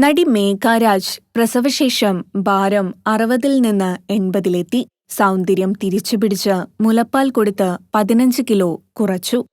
നടി മേഘാരാജ് പ്രസവശേഷം ഭാരം അറുപതിൽ നിന്ന് എൺപതിലെത്തി. സൗന്ദര്യം തിരിച്ചുപിടിച്ച് മുലപ്പാൽ കൊടുത്ത് പതിനഞ്ച് കിലോ കുറച്ചു.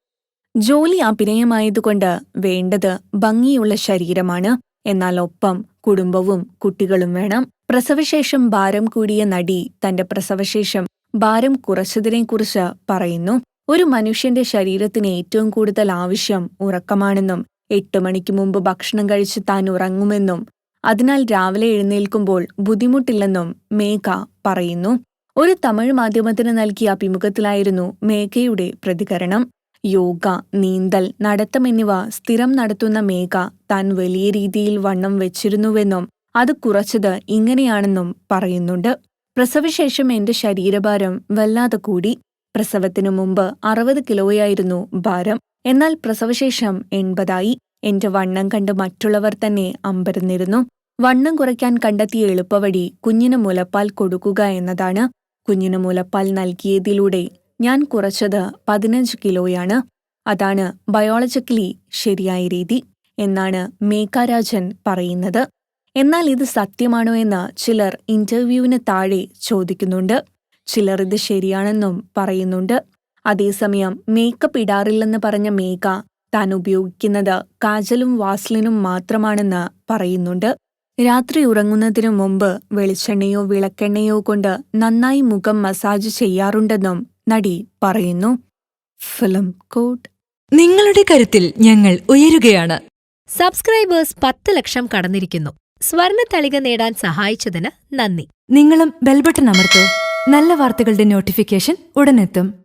ജോലി അഭിനയമായതുകൊണ്ട് വേണ്ടത് ഭംഗിയുള്ള ശരീരമാണ്. എന്നാൽ ഒപ്പം കുടുംബവും കുട്ടികളും വേണം. പ്രസവശേഷം ഭാരം കൂടിയ നടി തന്റെ പ്രസവശേഷം ഭാരം കുറച്ചതിനെക്കുറിച്ച് പറയുന്നു. ഒരു മനുഷ്യന്റെ ശരീരത്തിന് ഏറ്റവും കൂടുതൽ ആവശ്യം ഉറക്കമാണെന്നും എട്ട് മണിക്ക് മുമ്പ് ഭക്ഷണം കഴിച്ച് താൻ ഉറങ്ങുമെന്നും അതിനാൽ രാവിലെ എഴുന്നേൽക്കുമ്പോൾ ബുദ്ധിമുട്ടില്ലെന്നും മേഘ പറയുന്നു. ഒരു തമിഴ് മാധ്യമത്തിന് നൽകിയ അഭിമുഖത്തിലായിരുന്നു മേഘയുടെ പ്രതികരണം. യോഗ നീന്തൽ നടത്തം എന്നിവ സ്ഥിരം നടത്തുന്ന മേഘ താൻ വലിയ രീതിയിൽ വണ്ണം വെച്ചിരുന്നുവെന്നും അത് കുറച്ചത് ഇങ്ങനെയാണെന്നും പറയുന്നുണ്ട്. പ്രസവശേഷം എന്റെ ശരീരഭാരം വല്ലാതെ കൂടി. പ്രസവത്തിനു മുമ്പ് അറുപത് കിലോയായിരുന്നു ഭാരം. എന്നാൽ പ്രസവശേഷം എൺപതായി. എന്റെ വണ്ണം കണ്ട് മറ്റുള്ളവർ തന്നെ അമ്പരന്നിരുന്നു. വണ്ണം കുറയ്ക്കാൻ കണ്ടെത്തിയ എളുപ്പവഴി കുഞ്ഞിന് മുലപ്പാൽ കൊടുക്കുക എന്നതാണ്. കുഞ്ഞിന് മുലപ്പാൽ നൽകിയതിലൂടെ ഞാൻ കുറച്ചത് പതിനഞ്ച് കിലോയാണ്. അതാണ് ബയോളജിക്കലി ശരിയായ രീതി എന്നാണ് മേഘാരാജൻ പറയുന്നത്. എന്നാൽ ഇത് സത്യമാണോ എന്ന് ചിലർ ഇന്റർവ്യൂവിന് താഴെ ചോദിക്കുന്നുണ്ട്. ചിലർ ഇത് ശരിയാണെന്നും പറയുന്നുണ്ട്. അതേസമയം മേക്കപ്പ് ഇടാറില്ലെന്ന് പറഞ്ഞ മേഘ താൻ ഉപയോഗിക്കുന്നത് കാജലും വാസ്ലിനും മാത്രമാണെന്ന് പറയുന്നുണ്ട്. രാത്രി ഉറങ്ങുന്നതിനു മുമ്പ് വെളിച്ചെണ്ണയോ വിളക്കെണ്ണയോ കൊണ്ട് നന്നായി മുഖം മസാജ് ചെയ്യാറുണ്ടെന്നും നടി പറയുന്നു. ഫിലിം കോട്ട്. നിങ്ങളുടെ കരുത്തിൽ ഞങ്ങൾ ഉയരുകയാണ്. സബ്സ്ക്രൈബേഴ്സ് പത്ത് ലക്ഷം കടന്നിരിക്കുന്നു. സ്വർണ തളിക നേടാൻ സഹായിച്ചതിന് നന്ദി. നിങ്ങളും ബെൽബട്ടൺ അമർത്തോ. നല്ല വാർത്തകളുടെ നോട്ടിഫിക്കേഷൻ ഉടനെത്തും.